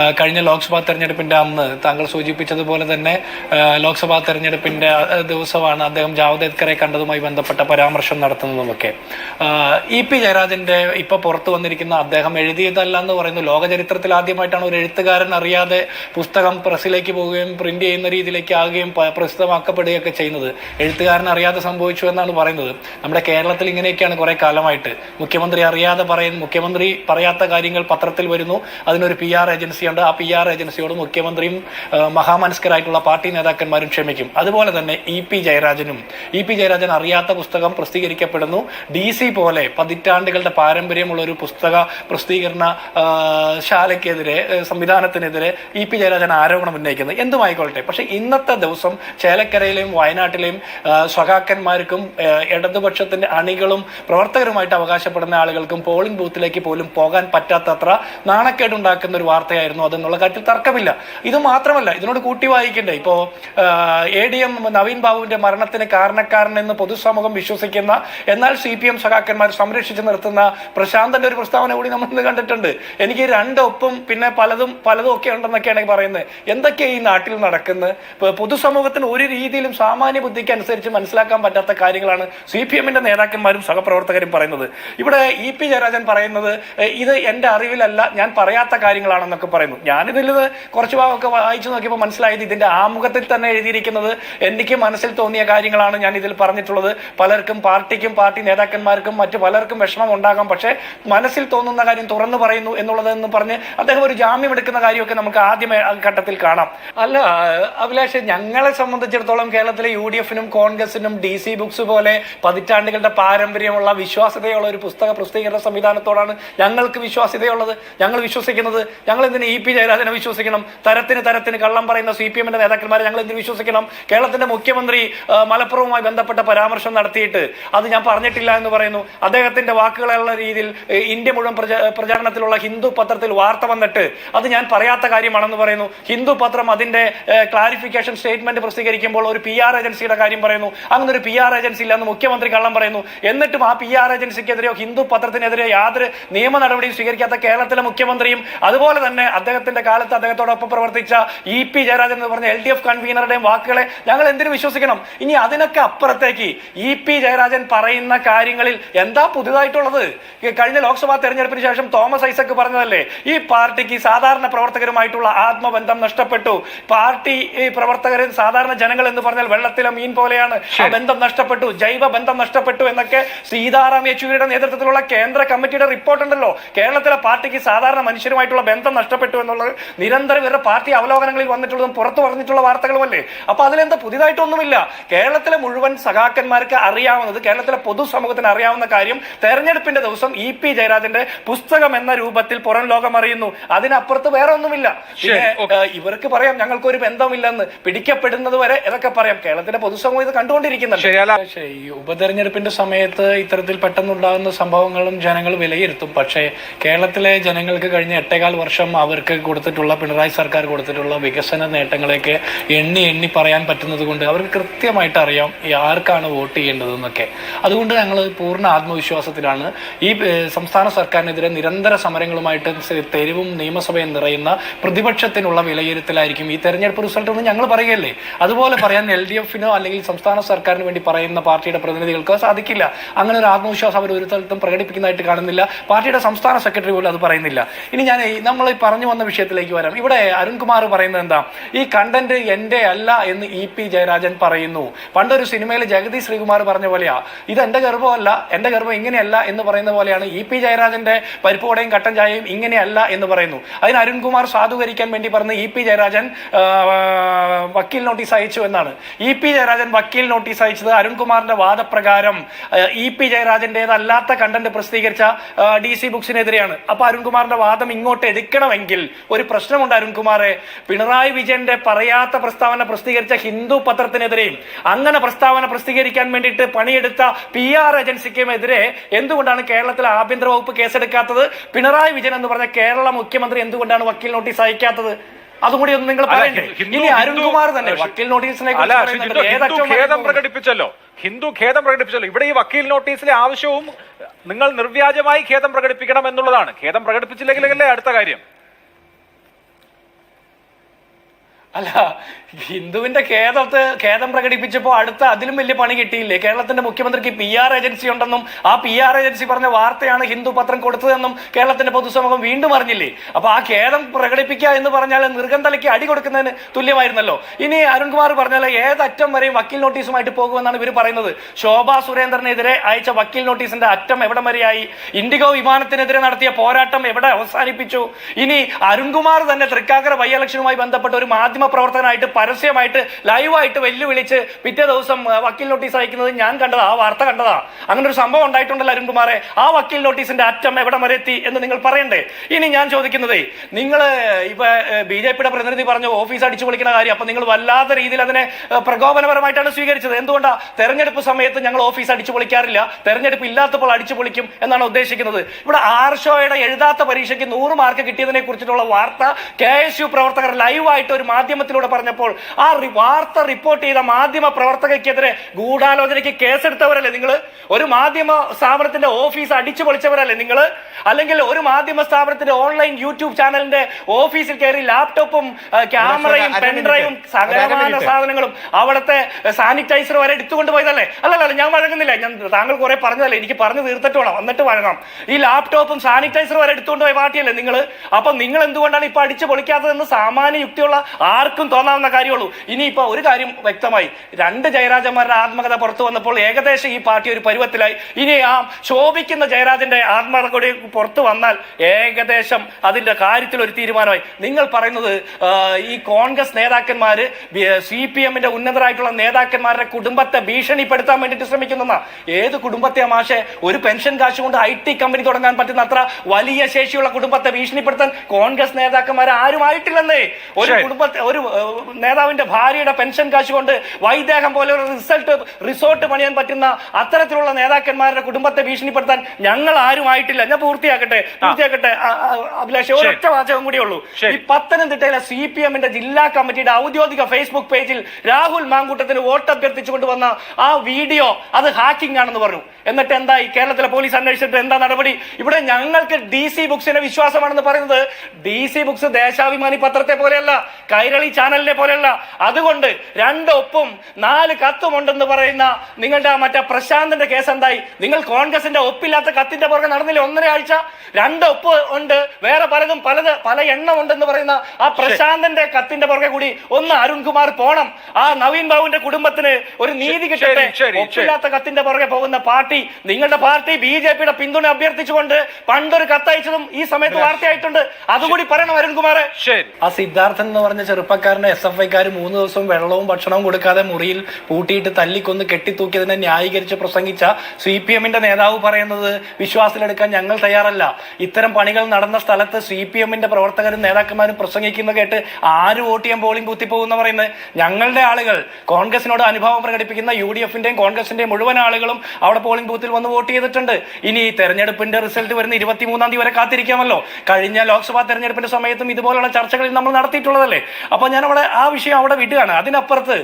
കഴിഞ്ഞ ലോക്സഭാ തെരഞ്ഞെടുപ്പിന്റെ അന്ന് താങ്കൾ സൂചിപ്പിച്ചതുപോലെ തന്നെ ലോക്സഭാ തെരഞ്ഞെടുപ്പിന്റെ ദിവസമാണ് അദ്ദേഹം ജാവദേക്കറെ കണ്ടതുമായി ബന്ധപ്പെട്ട പരാമർശം നടത്തുന്നതുമൊക്കെ. ഇ പി ജയരാജന്റെ ഇപ്പൊ പുറത്തു വന്നിരിക്കുന്ന അദ്ദേഹം എഴുതിയതല്ല എന്ന് പറയുന്നു. ലോക ചരിത്രത്തിൽ ആദ്യമായിട്ടാണ് ഒരു എഴുത്തുകാരൻ അറിയാതെ പുസ്തകം പ്രസ്സിലേക്ക് പോവുകയും പ്രിന്റ് ചെയ്യുന്ന രീതിയിലേക്ക് ആകുകയും പ്രസിദ്ധമാക്കപ്പെടുകയൊക്കെ ചെയ്യുന്നത്. എഴുത്തുകാരൻ അറിയാതെ സംഭവിച്ചു എന്നാണ് പറയുന്നത്. നമ്മുടെ കേരളത്തിൽ ഇങ്ങനെയൊക്കെയാണ് കുറെ കാലമായിട്ട്. മുഖ്യമന്ത്രി അറിയാതെ പറയുന്നു മുഖ്യമന്ത്രി പറയാത്ത കാര്യങ്ങൾ പത്രത്തിൽ വരുന്നു. അതിനൊരു പി ആർ ഏജൻസി ഉണ്ട് ആ പി ആർ ഏജൻസിയോട് മുഖ്യമന്ത്രിയും മഹാമനസ്കരായിട്ടുള്ള പാർട്ടി നേതാക്കന്മാരും ക്ഷമിക്കും. അതുപോലെ തന്നെ ഇ പി ജയരാജനും. ഇ പി ജയരാജൻ അറിയാത്ത പുസ്തകം പ്രസിദ്ധീകരിക്കപ്പെടുന്നു. ഡി സി പോലെ പതിറ്റാണ്ടുകളുടെ പാരമ്പര്യമുള്ള ഒരു പുസ്തക പ്രസിദ്ധീകരണ ശാലയ്ക്കെതിരെ സംവിധാനത്തിനെതിരെ ഇ പി ജയരാജൻ ആരോപണം ഉന്നയിക്കുന്നത് എന്തുമായിക്കൊള്ളട്ടെ പക്ഷേ ഇന്നത്തെ ദിവസം ചേലക്കരയിലെയും വയനാട്ടിലെയും സ്വകാക്കന്മാർക്കും ഇടതുപക്ഷത്തിന്റെ അണികളും പ്രവർത്തകരുമായിട്ട് അവകാശപ്പെടുന്ന ആളുകൾക്കും പോളിംഗ് ബൂത്തിലേക്ക് പോലും പോകാൻ പറ്റാത്തത്ര നാണക്കേടുണ്ടാക്കുന്ന ഒരു വാർത്തയായിരുന്നു അതെന്നുള്ള കാര്യത്തിൽ തർക്കമില്ല. ഇത് മാത്രമല്ല ഇതിനോട് കൂട്ടി വായിക്കണ്ടേ? ഇപ്പോ എ ഡി എം നവീൻ ബാബുവിന്റെ മരണത്തിന് കാരണക്കാരൻ എന്ന് പൊതുസമൂഹം വിശ്വസിക്കുന്ന എന്നാൽ സി പി എം സഖാക്കന്മാർ സംരക്ഷിച്ചു നിർത്തുന്ന പ്രശാന്തന്റെ ഒരു പ്രസ്താവന കൂടി നമ്മൾ ഇന്ന് കണ്ടിട്ടുണ്ട്. എനിക്ക് രണ്ടൊപ്പും പിന്നെ പലതും പലതും ഒക്കെ ഉണ്ടെന്നൊക്കെയാണ് പറയുന്നത്. എന്തൊക്കെയാണ് ഈ നാട്ടിൽ നടക്കുന്നത് പൊതുസമൂഹത്തിന് ഒരു രീതിയിലും സാമാന്യ ബുദ്ധിക്ക് അനുസരിച്ച് മനസ്സിലാക്കാൻ പറ്റാത്ത കാര്യങ്ങളാണ് സി പി എമ്മിന്റെ നേതാക്കന്മാരും സഹപ്രവർത്തകരും പറയുന്നത്. ഇവിടെ ഇ പി ജയരാജൻ പറയുന്നത് ഇത് എന്റെ അറിവിലല്ല ഞാൻ പറയാത്ത കാര്യങ്ങളാണെന്നൊക്കെ പറയുന്നു. ഞാനിതിൽ കുറച്ച് ഭാഗമൊക്കെ വായിച്ചു നോക്കിയപ്പോൾ മനസ്സിലായത് ഇതിന്റെ ആമുഖത്തിൽ തന്നെ എഴുതിയിരിക്കുന്നത് എനിക്ക് മനസ്സിൽ തോന്നിയ കാര്യങ്ങളാണ് ഞാൻ ഇതിൽ പറഞ്ഞിട്ടുള്ളത്. പലർക്കും പാർട്ടിക്കും പാർട്ടി നേതാക്കന്മാർക്കും മറ്റു പലർക്കും വിഷമം ഉണ്ടാകാം. പക്ഷേ മനസ്സിൽ തോന്നുന്ന കാര്യം തുറന്നു പറയുന്നു എന്നുള്ളത് എന്ന് പറഞ്ഞ് അദ്ദേഹം ഒരു ജാമ്യം എടുക്കുന്ന കാര്യമൊക്കെ നമുക്ക് ആദ്യം ഘട്ടത്തിൽ കാണാം. അല്ല അഭിലാഷ് ഞങ്ങളെ സംബന്ധിച്ചിടത്തോളം കേരളത്തിലെ യു ഡി എഫിനും കോൺഗ്രസിനും ഡി സി ബുക്സ് പോലെ പതിറ്റാണ്ടുകളുടെ പാരമ്പര്യമുള്ള വിശ്വാസ്യതയുള്ള ഒരു പുസ്തക പ്രസിദ്ധീകരണ സംവിധാനത്തോടാണ് ഞങ്ങൾക്ക് വിശ്വാസ്യതയുള്ളത്. ഞങ്ങൾ വിശ്വസിക്കുന്നത്. ഞങ്ങൾ എന്തിന് ഇ പി ജയരാജനെ വിശ്വസിക്കണം. തരത്തിന് തരത്തിന് കള്ളം പറയുന്ന സി പി എമ്മിന്റെ നേതാക്കന്മാരെ ഞങ്ങൾ എന്തിന് വിശ്വസിക്കണം? കേരളത്തിന്റെ മുഖ്യമന്ത്രി മലപ്പുറവുമായി ബന്ധപ്പെട്ട പരാമർശം നടത്തിയിട്ട് അത് ഞാൻ പറഞ്ഞിട്ടില്ല എന്ന് പറയുന്നു. അദ്ദേഹത്തിന്റെ വാക്കുകളുള്ള രീതിയിൽ ഇന്ത്യ മുഴുവൻ പ്രചാരണത്തിലുള്ള ഹിന്ദു പത്രത്തിൽ വാർത്ത വന്നിട്ട് അത് ഞാൻ പറയാത്ത കാര്യമാണെന്ന് പറയുന്നു. ഹിന്ദു പത്രം അതിന്റെ ക്ലാരിഫിക്കേഷൻ സ്റ്റേറ്റ്മെന്റ് പ്രസിദ്ധീകരിക്കുമ്പോൾ ഒരു പി ആർ ഏജൻസിയുടെ കാര്യം പറയുന്നു. അങ്ങനെ ഒരു പി ആർ ഏജൻസി ഇല്ലെന്ന് മുഖ്യമന്ത്രി കള്ളം പറയുന്നു. എന്നിട്ടും ആ പി ആർ ഏജൻസിക്കെതിരെയോ ഹിന്ദു പത്രത്തിനെതിരെയോ യാതൊരു നിയമ നടപടിയും സ്വീകരിക്കാത്ത കേരളത്തിലെ മുഖ്യമന്ത്രിയും അതുപോലെ തന്നെ അദ്ദേഹത്തിന്റെ കാലത്ത് അദ്ദേഹത്തോടൊപ്പം പ്രവർത്തിച്ച ഇ പി ജയരാജൻ എന്ന് പറഞ്ഞ എൽ ഡി എഫ് കൺവീനറുടെയും വാക്കുകളെ ഞങ്ങൾ എന്തിനു വിശ്വസിക്കണം? ഇനി അതിനൊക്കെ അപ്പുറത്തേക്ക് ഇ പി ജയരാജൻ പറയുന്ന കാര്യങ്ങളിൽ എന്താ പുതുതായിട്ടുള്ളത് കഴിഞ്ഞ ലോക്സഭാ തെരഞ്ഞെടുപ്പിന് ശേഷം തോമസ് ഐസക് പറഞ്ഞതല്ലേ? ഈ പാർട്ടിക്ക് സാധാരണ പ്രവർത്തകരുമായിട്ടുള്ള ആത്മബന്ധം നഷ്ടപ്പെട്ടു. പാർട്ടി ഈ പ്രവർത്തകർ സാധാരണ ജനങ്ങൾ എന്ന് പറഞ്ഞാൽ വെള്ളത്തിലെ മീൻ പോലെയാണ്. ബന്ധം നഷ്ടപ്പെട്ടു. ജൈവ ബന്ധം നഷ്ടപ്പെട്ടു എന്നൊക്കെ സീതാറാം യെച്ചൂരിയുടെ നേതൃത്വത്തിലുള്ള കേന്ദ്ര കമ്മിറ്റിയുടെ റിപ്പോർട്ട് ഉണ്ടല്ലോ കേരളത്തിലെ പാർട്ടിക്ക് സാധാരണ മനുഷ്യരുമായിട്ടുള്ള ബന്ധം നഷ്ടപ്പെട്ടു. എന്നുള്ളത് നിരന്തരം ഇവരുടെ പാർട്ടി അവലോകനങ്ങളിൽ വന്നിട്ടുള്ളതും പുറത്തു പറഞ്ഞിട്ടുള്ള വാർത്തകളുമല്ലേ? അപ്പൊ അതിലെന്താ പുതിയതായിട്ടൊന്നുമില്ല. കേരളത്തിലെ മുഴുവൻ സഖാക്കന്മാർക്ക് അറിയാവുന്നത് കേരളത്തിലെ പൊതുസമൂഹത്തിന് അറിയാവുന്ന കാര്യം തെരഞ്ഞെടുപ്പിന്റെ ദിവസം ഇ പി ജയരാജന്റെ പുസ്തകം എന്ന രൂപത്തിൽ പുറം ലോകം അറിയുന്നു. അതിനപ്പുറത്ത് വേറെ ഒന്നുമില്ല ഇവർക്ക് പറയാം ഞങ്ങൾക്കൊരു ബന്ധമില്ലെന്ന് പിടിക്കപ്പെടുന്നത് വരെ ഇതൊക്കെ പറയാം. കേരളത്തിന്റെ പൊതുസമൂഹം ഇത് കണ്ടുകൊണ്ടിരിക്കുന്നുണ്ട്. പക്ഷേ ഈ ഉപതെരഞ്ഞെടുപ്പിന്റെ സമയത്ത് ഇത്തരത്തിൽ പെട്ടെന്നുണ്ടാകുന്ന സംഭവങ്ങളും ജനങ്ങൾ വിലയിരുത്തും. പക്ഷേ കേരളത്തിലെ ജനങ്ങൾക്ക് കഴിഞ്ഞ എട്ടേകാൽ വർഷം അവർക്ക് കൊടുത്തിട്ടുള്ള പിണറായി സർക്കാർ കൊടുത്തിട്ടുള്ള വികസന നേട്ടങ്ങളെയൊക്കെ എണ്ണി എണ്ണി പറയാൻ പറ്റുന്നത് കൊണ്ട് അവർക്ക് കൃത്യമായിട്ട് അറിയാം ആർക്കാണ് വോട്ട് ചെയ്യേണ്ടതെന്നൊക്കെ അതുകൊണ്ട് ഞങ്ങൾ പൂർണ ആത്മവിശ്വാസത്തിലാണ്. ഈ സംസ്ഥാന സർക്കാരിനെതിരെ നിരന്തര സമരങ്ങളുമായിട്ട് തെരുവും നിയമസഭയും നിറയുന്ന പ്രതിപക്ഷത്തിനുള്ള വിലയിരുത്തലായിരിക്കും ഈ തെരഞ്ഞെടുപ്പ് റിസൾട്ട് എന്ന് ഞങ്ങൾ പറയുകയല്ലേ. അതുപോലെ പറയാൻ എൽ ഡി എഫിനോ അല്ലെങ്കിൽ സംസ്ഥാന സർക്കാരിന് വേണ്ടി പറയുന്ന പാർട്ടിയുടെ പ്രതിനിധികൾക്കോ സാധിക്കില്ല. അങ്ങനെ ഒരു ആത്മവിശ്വാസം അവർ ഒരു സ്ഥലത്തും പ്രകടിപ്പിക്കുന്നതായിട്ട് കാണുന്നില്ല. പാർട്ടിയുടെ സംസ്ഥാന സെക്രട്ടറി പോലും അത് പറയുന്നില്ല. ഇനി ഞാൻ നമ്മൾ പറഞ്ഞു വന്ന വിഷയത്തിലേക്ക് വരാം. ഇവിടെ അരുൺകുമാർ പറയുന്നത് എന്താ? ഈ കണ്ടന്റ് എന്റെ അല്ല എന്ന് ഇ പി ജയരാജൻ പറയുന്നു. പണ്ടൊരു സിനിമയിൽ ജഗതി ശ്രീകുമാർ പറഞ്ഞ പോലെയാ ഇത് എന്റെ ഗർഭമല്ല എന്റെ ഗർഭം ഇങ്ങനെയല്ല എന്ന് പറയുന്ന പോലെയാണ് ഇ പി ജയരാജന്റെ പരിപ്പോടെയും കട്ടൻ ചായയും ഇങ്ങനെയല്ല എന്ന് പറയുന്നു. അതിന് അരുൺകുമാർ സാധൂകരിക്കാൻ വേണ്ടി പറഞ്ഞ ഇ പി ജയരാജൻ വക്കീൽ നോട്ടീസ് അയച്ചു എന്നാണ്. ഇ പി ജയരാജൻ വക്കീൽ നോട്ടീസ് അയച്ചത് അരുൺകുമാറിന്റെ വാദപ്രകാരം ഇ പി ജയരാജന്റേതല്ലാത്ത കണ്ടന്റ് പ്രസിദ്ധീകരിച്ച ഡി സി ബുക്സിനെതിരെയാണ്. അപ്പൊ അരുൺകുമാറിന്റെ വാദം ഇങ്ങോട്ട് എടുക്കണമെങ്കിൽ ഒരു പ്രശ്നമുണ്ട് അരുൺകുമാറെ. പിണറായി വിജയന്റെ പറയാത്ത പ്രസ്താവന പ്രസിദ്ധീകരിച്ച ഹിന്ദു പത്രത്തിനെതിരെയും അങ്ങനെ പ്രസ്താവന പ്രസിദ്ധീകരിക്കാൻ വേണ്ടിയിട്ട് പണിയെടുത്ത പി ആർ ഏജൻസിക്കുമെതിരെ എന്തുകൊണ്ടാണ് കേരളത്തിൽ ആഭ്യന്തര വകുപ്പ് കേസെടുക്കാത്തത്? പിണറായി വിജയൻ എന്ന് പറഞ്ഞ കേരള മുഖ്യമന്ത്രി എന്തുകൊണ്ടാണ് വക്കീൽ നോട്ടീസ് അയക്കാത്തത്? അതും കൂടി ഒന്ന് നിങ്ങൾ പറയണ്ടേ? ഇനി അരുൺകുമാർ തന്നെ വക്കീൽ നോട്ടീസിനെ ഖേദം പ്രകടിപ്പിച്ചല്ലോ. ഹിന്ദു ഖേദം പ്രകടിപ്പിച്ചല്ലോ. ഇവിടെ ഈ വക്കീൽ നോട്ടീസിലെ ആവശ്യവും നിങ്ങൾ നിർവ്യാജമായി ഖേദം പ്രകടിപ്പിക്കണം എന്നുള്ളതാണ്. ഖേദം പ്രകടിപ്പിച്ചില്ലെങ്കിലല്ലേ അടുത്ത കാര്യം? അല്ല ഹിന്ദുവിന്റെ ഖേദത്ത് ഖേദം പ്രകടിപ്പിച്ചപ്പോൾ അടുത്ത അതിലും വലിയ പണി കിട്ടിയില്ലേ? കേരളത്തിന്റെ മുഖ്യമന്ത്രിക്ക് പി ആർ ഏജൻസി ഉണ്ടെന്നും ആ പി ആർ ഏജൻസി പറഞ്ഞ വാർത്തയാണ് ഹിന്ദു പത്രം കൊടുത്തതെന്നും കേരളത്തിന്റെ പൊതുസമൂഹം വീണ്ടും അറിഞ്ഞില്ലേ? അപ്പൊ ആ ഖേദം പ്രകടിപ്പിക്കുക എന്ന് പറഞ്ഞാൽ നിർഗന്ധലയ്ക്ക് അടി കൊടുക്കുന്നതിന് തുല്യമായിരുന്നല്ലോ. ഇനി അരുൺകുമാർ പറഞ്ഞാൽ ഏതറ്റം വരെയും വക്കീൽ നോട്ടീസുമായിട്ട് പോകുമെന്നാണ് ഇവർ പറയുന്നത്. ശോഭാ സുരേന്ദ്രനെതിരെ അയച്ച വക്കീൽ നോട്ടീസിന്റെ അറ്റം എവിടം വരെയായി? ഇൻഡിഗോ വിമാനത്തിനെതിരെ നടത്തിയ പോരാട്ടം എവിടെ അവസാനിപ്പിച്ചു? ഇനി അരുൺകുമാർ തന്നെ തൃക്കാക്കര ബൈ ബന്ധപ്പെട്ട ഒരു മാധ്യമ പ്രവർത്തകനായിട്ട് പരസ്യമായിട്ട് ലൈവായിട്ട് വെല്ലുവിളിച്ച് പിറ്റേ ദിവസം വക്കീൽ നോട്ടീസ് അയക്കുന്നത് ഞാൻ കണ്ടതാ ആ വാർത്ത കണ്ടതാ. അങ്ങനെ ഒരു സംഭവം ഉണ്ടായിട്ടുണ്ടല്ലോ അരുൺകുമാറെ. ആ വക്കീൽ നോട്ടീസിന്റെ അറ്റം എവിടെ വരെ എത്തി എന്ന് നിങ്ങൾ പറയണ്ടേ? ഇനി ഞാൻ ചോദിക്കുന്നതേ നിങ്ങൾ ഇപ്പൊ ബി ജെ പിയുടെ പ്രതിനിധി പറഞ്ഞു ഓഫീസ് അടിച്ചു പൊളിക്കുന്ന കാര്യം അപ്പൊ നിങ്ങൾ വല്ലാത്ത രീതിയിൽ അതിനെ പ്രകോപനപരമായിട്ടാണ് സ്വീകരിച്ചത്. എന്തുകൊണ്ടാ? തെരഞ്ഞെടുപ്പ് സമയത്ത് ഞങ്ങൾ ഓഫീസ് അടിച്ചു പൊളിക്കാറില്ല. തെരഞ്ഞെടുപ്പ് ഇല്ലാത്തപ്പോൾ അടിച്ചു പൊളിക്കും എന്നാണ് ഉദ്ദേശിക്കുന്നത്. ഇവിടെ ആർഷോയുടെ എഴുതാത്ത പരീക്ഷയ്ക്ക് നൂറ് മാർക്ക് കിട്ടിയതിനെ കുറിച്ചിട്ടുള്ള വാർത്ത കെ എസ് യു പ്രവർത്തകർ ലൈവായിട്ട് ഒരു മാധ്യമത്തിലൂടെ പറഞ്ഞപ്പോൾ ആ വാർത്ത റിപ്പോർട്ട് ചെയ്ത മാധ്യമ പ്രവർത്തകയ്ക്കെതിരെ ഗൂഢാലോചനയ്ക്ക് കേസെടുത്തവരല്ലേ നിങ്ങൾ ഒരു മാധ്യമ സ്ഥാപനത്തിന്റെ ഓഫീസ് അടിച്ചു പൊളിച്ചവരല്ലേ നിങ്ങൾ അല്ലെങ്കിൽ ഒരു മാധ്യമ സ്ഥാപനത്തിന്റെ ഓൺലൈൻ യൂട്യൂബ് ചാനലിന്റെ ഓഫീസിൽ കയറി ലാപ്ടോപ്പും ക്യാമറയും പെൻഡ്രൈവും. സകലമാന സാധനങ്ങളും അവിടുത്തെ സാനിറ്റൈസർ വരെ എടുത്തുകൊണ്ട് പോയതല്ലേ അല്ലല്ല ഞാൻ വഴങ്ങുന്നില്ല. ഞാൻ താങ്കൾ കുറെ പറഞ്ഞതല്ലേ? എനിക്ക് പറഞ്ഞു തീർത്തിട്ട് വേണം എന്നിട്ട് വഴങ്ങാം. ഈ ലാപ്ടോപ്പും സാനിറ്റൈസർ വരെ എടുത്തുകൊണ്ട് പോയ പാർട്ടിയല്ലേ നിങ്ങൾ അപ്പൊ നിങ്ങൾ എന്തുകൊണ്ടാണ് ഇപ്പൊ അടിച്ചു പൊളിക്കാത്തതെന്ന് സാമാന്യ യുക്തിയുള്ള ആർക്കും തോന്നാവുന്ന കാര്യമുള്ളൂ. ഇനി ഇപ്പൊ ഒരു കാര്യം വ്യക്തമായി. രണ്ട് ജയരാജന്മാരുടെ ആത്മകഥ പുറത്തു വന്നപ്പോൾ ഏകദേശം ഈ പാർട്ടി ഒരു പരുവത്തിലായി. ഇനി ആ ശോഭിക്കുന്ന ജയരാജന്റെ ആത്മകഥ കൂടി പുറത്തു വന്നാൽ ഏകദേശം അതിന്റെ കാര്യത്തിൽ ഒരു തീരുമാനമായി. നിങ്ങൾ പറയുന്നത് ഈ കോൺഗ്രസ് നേതാക്കന്മാർ സി പി എമ്മിന്റെ ഉന്നതരായിട്ടുള്ള നേതാക്കന്മാരുടെ കുടുംബത്തെ ഭീഷണിപ്പെടുത്താൻ വേണ്ടിയിട്ട് ശ്രമിക്കുന്ന ഏത് കുടുംബത്തെ മാഷെ? ഒരു പെൻഷൻ കാശ് കൊണ്ട് ഐ ടി കമ്പനി തുടങ്ങാൻ പറ്റുന്ന അത്ര വലിയ ശേഷിയുള്ള കുടുംബത്തെ ഭീഷണിപ്പെടുത്താൻ കോൺഗ്രസ് നേതാക്കന്മാർ ആരുമായിട്ടില്ലെന്നേ. ഒരു കുടുംബത്തെ ഒരു നേതാവിന്റെ ഭാര്യയുടെ പെൻഷൻ കാശ് കൊണ്ട് വൈദേഹം പോലെ ഒരു റിസൾട്ട് റിസോർട്ട് പണിയാൻ പറ്റുന്ന അത്തരത്തിലുള്ള നേതാക്കന്മാരുടെ കുടുംബത്തെ ഭീഷണിപ്പെടുത്താൻ ഞങ്ങൾ ആരും ആയിട്ടില്ല. ഞാൻ പൂർത്തിയാക്കട്ടെ പൂർത്തിയാക്കട്ടെ. അഭിലാഷ് ഒരൊറ്റ വാചകം കൂടിയേ ഉള്ളൂ. ഈ പത്തനംതിട്ടയിലെ സി പി എമ്മിന്റെ ജില്ലാ കമ്മിറ്റിയുടെ ഔദ്യോഗിക ഫേസ്ബുക്ക് പേജിൽ രാഹുൽ മാങ്കൂട്ടത്തിന് വോട്ട് അഭ്യർത്ഥിച്ചുകൊണ്ട് വന്ന ആ വീഡിയോ അത് ഹാക്കിംഗ് ആണെന്ന് പറഞ്ഞു. എന്നിട്ട് എന്തായി കേരളത്തിലെ പോലീസ് അന്വേഷിച്ചിട്ട് എന്താ നടപടി? ഇവിടെ ഞങ്ങൾക്ക് ഡി സി ബുക്സിന്റെ വിശ്വാസമാണെന്ന് പറയുന്നത്. ഡി സി ബുക്സ് ദേശാഭിമാനി പത്രത്തെ പോലെയല്ല കൈരളി ചാനലിനെ പോലെയല്ല. അതുകൊണ്ട് രണ്ട് ഒപ്പും നാല് കത്തും ഉണ്ടെന്ന് പറയുന്ന നിങ്ങളുടെ മറ്റേ പ്രശാന്തിന്റെ കേസ് എന്തായി? നിങ്ങൾ കോൺഗ്രസിന്റെ ഒപ്പില്ലാത്ത കത്തിന്റെ പുറകെ നടന്നില്ല ഒന്നര ആഴ്ച? രണ്ട് ഒപ്പ് ഉണ്ട് വേറെ പലതും പലത് പല എണ്ണം ഉണ്ടെന്ന് പറയുന്ന ആ പ്രശാന്തന്റെ കത്തിന്റെ പുറകെ കൂടി ഒന്ന് അരുൺകുമാർ പോണം. ആ നവീൻ ബാബുവിന്റെ കുടുംബത്തിന് ഒരു നീതി കിട്ടട്ടെ. ഒപ്പില്ലാത്ത കത്തിന്റെ പുറകെ പോകുന്ന പാർട്ടി നിങ്ങളുടെ പാർട്ടി ബി ജെ പിയുടെ പിന്തുണ അഭ്യർത്ഥിച്ചുകൊണ്ട് പണ്ടൊരു കത്തയച്ചതും ഈ സമയത്ത് വാർത്തയായിട്ടുണ്ട്. അതുകൂടി പറയണം അരുൺകുമാറെ. ശരി. ആ സിദ്ധാർത്ഥൻ എന്ന് പറഞ്ഞ ചെറുപ്പക്കാരനെ എസ് എഫ് ഐക്കാർ മൂന്ന് ദിവസം വെള്ളവും ഭക്ഷണവും കൊടുക്കാതെ മുറിയിൽ പൂട്ടിയിട്ട് തല്ലിക്കൊന്ന് കെട്ടിത്തൂക്കിയതിനെ ന്യായീകരിച്ച് പ്രസംഗിച്ച സി പി എമ്മിന്റെ നേതാവ് പറയുന്നത് വിശ്വാസത്തിലെടുക്കാൻ ഞങ്ങൾ തയ്യാറല്ല. ഇത്തരം പണികൾ നടന്ന സ്ഥലത്ത് സി പി എമ്മിന്റെ പ്രവർത്തകരും നേതാക്കന്മാരും പ്രസംഗിക്കുന്ന കേട്ട് ആര് വോട്ട് ചെയ്യാൻ പോളിംഗ് ബൂത്തിൽ പോകുന്ന പറയുന്നത്? ഞങ്ങളുടെ ആളുകൾ. കോൺഗ്രസിനോട് അനുഭവം പ്രകടിപ്പിക്കുന്ന യു ഡി എഫിന്റെയും കോൺഗ്രസിന്റെയും മുഴുവൻ ആളുകളും അവിടെ പോളിംഗ് ബൂത്തിൽ വന്ന് വോട്ട് ചെയ്തിട്ടുണ്ട്. ഇനി ഈ തെരഞ്ഞെടുപ്പിന്റെ റിസൾട്ട് വരുന്ന ഇരുപത്തിമൂന്നാം തീയതി വരെ കാത്തിരിക്കാമല്ലോ. കഴിഞ്ഞ ലോക്സഭാ തെരഞ്ഞെടുപ്പിന്റെ സമയത്തും ഇതുപോലുള്ള ചർച്ചകളിൽ നമ്മൾ നടത്തിയിട്ടുള്ളതല്ലേ? അപ്പൊ ഞാൻ അവിടെ ആ വിഷയം അവിടെ വിടുകയാണ്. അതിനപ്പുറത്ത്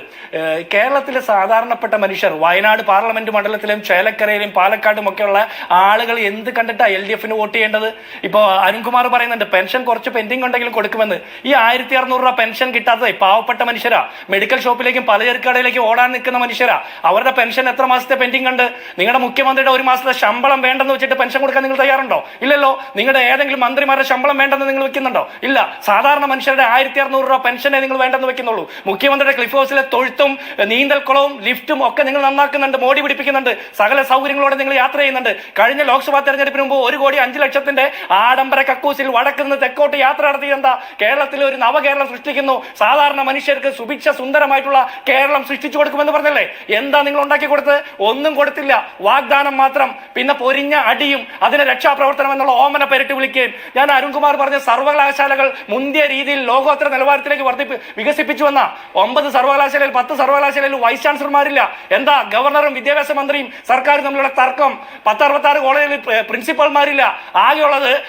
കേരളത്തിലെ സാധാരണപ്പെട്ട മനുഷ്യർ വയനാട് പാർലമെന്റ് മണ്ഡലത്തിലും ചേലക്കരയിലും പാലക്കാടും ഒക്കെയുള്ള ആളുകൾ എന്ത് കണ്ടിട്ടാ എൽ ഡി എഫിന് വോട്ട് ചെയ്യേണ്ടത്? ഇപ്പോ അരുൺകുമാർ പറയുന്നുണ്ട് പെൻഷൻ കുറച്ച് പെൻഡിങ് ഉണ്ടെങ്കിലും കൊടുക്കുമെന്ന്. ഈ ആയിരത്തി അറുന്നൂറ് രൂപ പെൻഷൻ കിട്ടാത്തത് പാവപ്പെട്ട മനുഷ്യരാ. മെഡിക്കൽ ഷോപ്പിലേക്കും പലചരക്ക് കടയിലേക്കും ഓടാൻ നിൽക്കുന്ന മനുഷ്യരാ. അവരുടെ പെൻഷൻ എത്ര മാസത്തെ പെൻഡിങ് ഉണ്ട്? നിങ്ങളുടെ മുഖ്യമന്ത്രിയുടെ ഒരു മാസത്തെ ശമ്പളം വേണ്ടെന്ന് വെച്ചിട്ട് പെൻഷൻ കൊടുക്കാൻ നിങ്ങൾ തയ്യാറുണ്ടോ? ഇല്ലല്ലോ. നിങ്ങളുടെ ഏതെങ്കിലും മന്ത്രിമാരുടെ ശമ്പളം വേണ്ടെന്ന് നിങ്ങൾ വെക്കുന്നുണ്ടോ? ഇല്ല. സാധാരണ മനുഷ്യരുടെ ആയിരത്തി അറുന്നൂറ് രൂപ പെൻഷനെ നിങ്ങൾ വേണ്ടെന്ന് വെക്കുന്നുള്ളൂ. മുഖ്യമന്ത്രിയുടെ ക്ലിഫ് ഹൗസിലെ തൊഴുത്തും നീന്തൽക്കുളവും ലിഫ്റ്റും ഒക്കെ നിങ്ങൾ നന്നാക്കുന്നുണ്ട് മോടി പിടിപ്പിക്കുന്നുണ്ട്. സകല സൗകര്യങ്ങളോടെ നിങ്ങൾ യാത്ര ചെയ്യുന്നുണ്ട്. കഴിഞ്ഞ ലോക്സഭാ തെരഞ്ഞെടുപ്പിന് മുമ്പ് ഒരു കോടി അഞ്ച് ലക്ഷത്തിന്റെ ആഡംബര കക്കൂസിൽ വടക്കുന്ന് തെക്കോട്ട് യാത്ര നടത്തി എന്താ? കേരളത്തിൽ ഒരു നവകേരളം സൃഷ്ടിക്കുന്നു. സാധാരണ മനുഷ്യർക്ക് സുഭിക്ഷ സുന്ദരമായിട്ടുള്ള കേരളം സൃഷ്ടിച്ചു കൊടുക്കുമെന്ന് പറഞ്ഞല്ലേ? എന്താ നിങ്ങൾ ഉണ്ടാക്കി കൊടുത്തത്? ഒന്നും കൊടുത്തില്ല. വാഗ്ദാനം മാത്രം പിന്നെ പൊരിഞ്ഞ അടിയും അതിനെ രക്ഷാപ്രവർത്തനം എന്നുള്ള ഓമന പേരിട്ട് വിളിക്കുകയും. ഞാൻ അരുൺകുമാർ പറഞ്ഞ സർവകലാശാലകൾ മുന്തിയ രീതിയിൽ ലോകോത്തര നിലവാരത്തിലേക്ക് വർദ്ധിപ്പി വികസിപ്പിച്ചു വന്ന ഒമ്പത് സർവകലാശാലയിൽ പത്ത് സർവകലാശാലയിൽ വൈസ് ചാൻസലർമാരില്ല. എന്താ ഗവർണറും വിദ്യാഭ്യാസ മന്ത്രിയും സർക്കാരും തമ്മിലുള്ള തർക്കം? പത്ത് അറുപത്താറ് കോളേജിൽ പ്രി- പ്രിൻസിപ്പൽമാരില്ല ആകെയുള്ളത്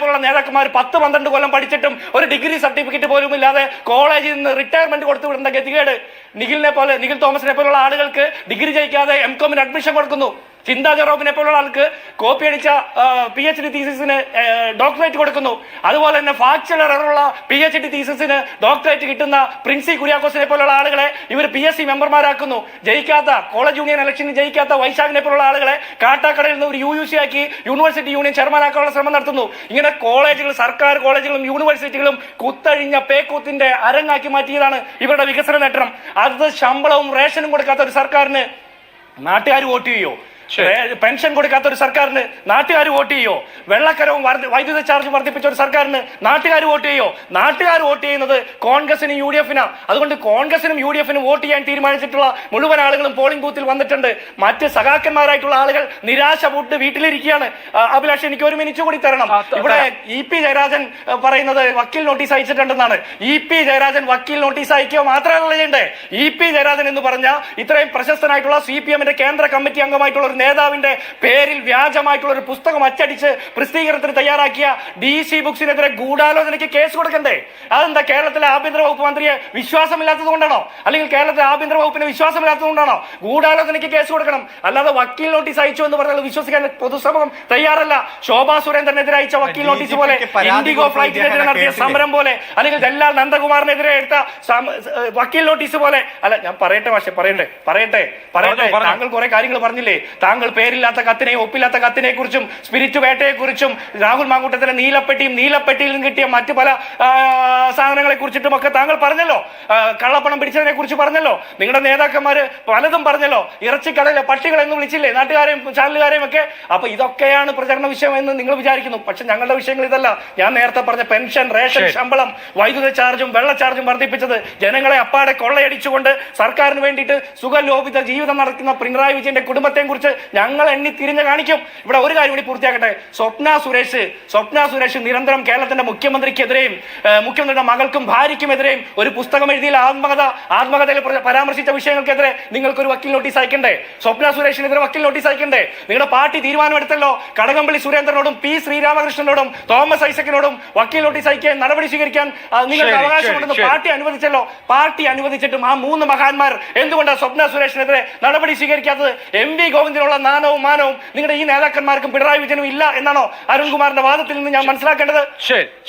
പോലുള്ള നേതാക്കന്മാർ പത്ത് പന്ത്രണ്ട് കൊല്ലം പഠിച്ചിട്ടും ഒരു ഡിഗ്രി സർട്ടിഫിക്കറ്റ് പോലും ഇല്ലാതെ കോളേജിൽ നിന്ന് റിട്ടയർമെന്റ് കൊടുത്തു വിടുന്ന ഗതികേട്? നിഖിലിനെ പോലെ നിഖിൽ തോമസിനെ പോലുള്ള ആളുകൾക്ക് ഡിഗ്രി ജയിക്കാതെ എം കോമിന് അഡ്മിഷൻ കൊടുക്കുന്നു. ചിന്താ ജെറോബിനെ പോലുള്ള ആൾക്ക് കോപ്പി അടിച്ച പി എച്ച് ഡി തീസിന് ഡോക്ടറേറ്റ് കൊടുക്കുന്നു. അതുപോലെ തന്നെ ഫാക്ച്വൽ എററുള്ള പി എച്ച് ഡി തീസിന് ഡോക്ടറേറ്റ് കിട്ടുന്ന പ്രിൻസി കുര്യാക്കോസിനെ പോലുള്ള ആളുകളെ ഇവർ പി എസ് സി മെമ്പർമാരാക്കുന്നു. ജയിക്കാത്ത കോളേജ് യൂണിയൻ ഇലക്ഷനിൽ ജയിക്കാത്ത വൈശാഖിനെ പോലുള്ള ആളുകളെ കാട്ടാക്കടയിൽ നിന്ന് ഒരു യു യു സി ആക്കി യൂണിവേഴ്സിറ്റി യൂണിയൻ ചെയർമാനാക്കാനുള്ള ശ്രമം നടത്തുന്നു. ഇങ്ങനെ കോളേജുകൾ സർക്കാർ കോളേജുകളും യൂണിവേഴ്സിറ്റികളും കുത്തഴിഞ്ഞ പേക്കൂത്തിന്റെ അരങ്ങാക്കി മാറ്റിയതാണ് ഇവരുടെ വികസന നേട്ടം. അത് ശമ്പളവും റേഷനും കൊടുക്കാത്ത ഒരു സർക്കാരിന് നാട്ടുകാർ വോട്ട് ചെയ്യോ? പെൻഷൻ കൊടുക്കാത്ത ഒരു സർക്കാരിന് നാട്ടുകാർ വോട്ട് ചെയ്യോ? വെള്ളക്കരവും വൈദ്യുത ചാർജ് വർദ്ധിപ്പിച്ച ഒരു സർക്കാരിന് നാട്ടുകാർ വോട്ട് ചെയ്യോ? നാട്ടുകാർ വോട്ട് ചെയ്യുന്നത് കോൺഗ്രസിനും യു ഡി എഫിനാ അതുകൊണ്ട് കോൺഗ്രസിനും യു ഡി എഫിനും വോട്ട് ചെയ്യാൻ തീരുമാനിച്ചിട്ടുള്ള മുഴുവൻ ആളുകളും പോളിംഗ് ബൂത്തിൽ വന്നിട്ടുണ്ട്. മറ്റ് സഖാക്കന്മാരായിട്ടുള്ള ആളുകൾ നിരാശ പൂട്ട് വീട്ടിലിരിക്കുകയാണ്. അഭിലാഷ് എനിക്ക് ഒരു മിനിറ്റ് കൂടി തരണം. ഇവിടെ ഇ പി ജയരാജൻ പറയുന്നത് വക്കീൽ നോട്ടീസ് അയച്ചിട്ടുണ്ടെന്നാണ്. ഇ പി ജയരാജൻ വക്കീൽ നോട്ടീസ് അയക്കുക മാത്രമല്ല ചെയ്യേണ്ടത് ഇ പി ജയരാജൻ എന്ന് പറഞ്ഞ ഇത്രയും പ്രശസ്തനായിട്ടുള്ള സി പി എമ്മിന്റെ കേന്ദ്ര കമ്മിറ്റി അംഗമായിട്ടുള്ള ഒരു നേതാവിന്റെ പേരിൽ വ്യാജമായിട്ടുള്ള ഒരു പുസ്തകം അച്ചടിച്ച് പ്രസിദ്ധീകരണത്തിന് തയ്യാറാക്കിയ ഡി സി ബുക്സിനെതിരെ ഗൂഢാലോചനയ്ക്ക് കേസ് കൊടുക്കണ്ടേ? അതെന്താ കേരളത്തിലെ ആഭ്യന്തര വകുപ്പ് മന്ത്രിയെ വിശ്വാസമില്ലാത്തത് കൊണ്ടാണോ? അല്ലെങ്കിൽ കേരളത്തിലെ ആഭ്യന്തര വകുപ്പിന് വിശ്വാസമില്ലാത്തത് കൊണ്ടാണോ? ഗൂഢാലോചനയ്ക്ക് കേസ് കൊടുക്കണം. അല്ലാതെ വക്കീൽ നോട്ടീസ് അയച്ചു എന്ന് പറഞ്ഞാൽ വിശ്വസിക്കാൻ പൊതുസമൂഹം തയ്യാറല്ല. ശോഭാ സുരേന്ദ്രനെതിരെ അയച്ച വക്കീൽ നോട്ടീസ് പോലെ ഇൻഡിഗോ ഫ്ലൈറ്റിനെതിരെ നടത്തിയ സമരം പോലെ അല്ലെങ്കിൽ ദല്ലാൽ നന്ദകുമാറിനെതിരെ എടുത്ത വക്കീൽ നോട്ടീസ് പോലെ. അല്ല ഞാൻ പറയട്ടെ പക്ഷെ പറയണ്ടേ? പറയട്ടെ? പറയട്ടെ. താങ്കൾ കുറെ കാര്യങ്ങൾ പറഞ്ഞില്ലേ? താങ്കൾ പേരില്ലാത്ത കത്തിനെ ഒപ്പില്ലാത്ത കത്തിനെ കുറിച്ചും സ്പിരിറ്റ് വേട്ടയെ കുറിച്ചും രാഹുൽ മാങ്കൂട്ടത്തിലെ നീലപ്പെട്ടിയും നീലപ്പെട്ടിയിൽ നിന്ന് കിട്ടിയ മറ്റു പല സാധനങ്ങളെ കുറിച്ചിട്ടും ഒക്കെ താങ്കൾ പറഞ്ഞല്ലോ. കള്ളപ്പണം പിടിച്ചതിനെ കുറിച്ച് പറഞ്ഞല്ലോ. നിങ്ങളുടെ നേതാക്കന്മാര് പലതും പറഞ്ഞല്ലോ. ഇറച്ചിക്കടയിലെ പട്ടികളെന്നും വിളിച്ചില്ലേ നാട്ടുകാരെയും ചാനലുകാരെയും ഒക്കെ? അപ്പൊ ഇതൊക്കെയാണ് പ്രചരണ വിഷയം എന്ന് നിങ്ങൾ വിചാരിക്കുന്നു. പക്ഷെ ഞങ്ങളുടെ വിഷയങ്ങൾ ഇതല്ല. ഞാൻ നേരത്തെ പറഞ്ഞ പെൻഷൻ റേഷൻ. ശമ്പളം വൈദ്യുത ചാർജും വെള്ള ചാർജും വർദ്ധിപ്പിച്ചത് ജനങ്ങളെ അപ്പാടെ കൊള്ളയടിച്ചുകൊണ്ട് സർക്കാരിന് വേണ്ടിയിട്ട് സുഖലോപിത ജീവിതം നടത്തുന്ന പിണറായി വിജയന്റെ കുടുംബത്തെയും കുറിച്ച് ഞങ്ങൾ എണ്ണി തിരിഞ്ഞ് കാണിക്കും. ഇവിടെ ഒരു കാര്യം കൂടി പൂർത്തിയാക്കട്ടെ. സ്വപ്ന സുരേഷ് സ്വപ്ന സുരേഷ് നിരന്തരം കേരളത്തിന്റെ മുഖ്യമന്ത്രിക്കെതിരെയും മുഖ്യമന്ത്രിയുടെ മകൾക്കും ഭാര്യയ്ക്കുമെതിരെയും ഒരു പുസ്തകം എഴുതിയ ആത്മകഥ ആത്മകഥയിൽ പരാമർശിച്ച വിഷയങ്ങൾക്കെതിരെ നിങ്ങൾക്ക് ഒരു വക്കീൽ നോട്ടീസ് അയക്കണ്ടേ? സ്വപ്ന സുരേഷിനെതിരെ വക്കീൽ നോട്ടീസ് അയക്കണ്ടേ? നിങ്ങളുടെ പാർട്ടി തീരുമാനമെടുത്തല്ലോ. കടകംപള്ളി സുരേന്ദ്രനോടും പി ശ്രീരാമകൃഷ്ണനോടും തോമസ് ഐസക്കിനോടും വക്കീൽ നോട്ടീസ് അയക്കാൻ നടപടി സ്വീകരിക്കാൻ നിങ്ങൾക്ക് അവകാശമുണ്ടെന്ന്. പാർട്ടി അനുവദിച്ചല്ലോ. പാർട്ടി അനുവദിച്ചിട്ടും ആ മൂന്ന് മഹാന്മാർ എന്തുകൊണ്ടാണ് സ്വപ്ന സുരേഷിനെതിരെ നടപടി സ്വീകരിക്കാത്തത്? എം വി ഗോവിന്ദനുള്ള നാനവും മാനവും നിങ്ങളുടെ ഈ നേതാക്കന്മാർക്കും പിണറായി വിജയനും ഇല്ല എന്നാണോ അരുൺകുമാറിന്റെ വാദത്തിൽ നിന്ന് ഞാൻ മനസ്സിലാക്കേണ്ടത്? ശരി.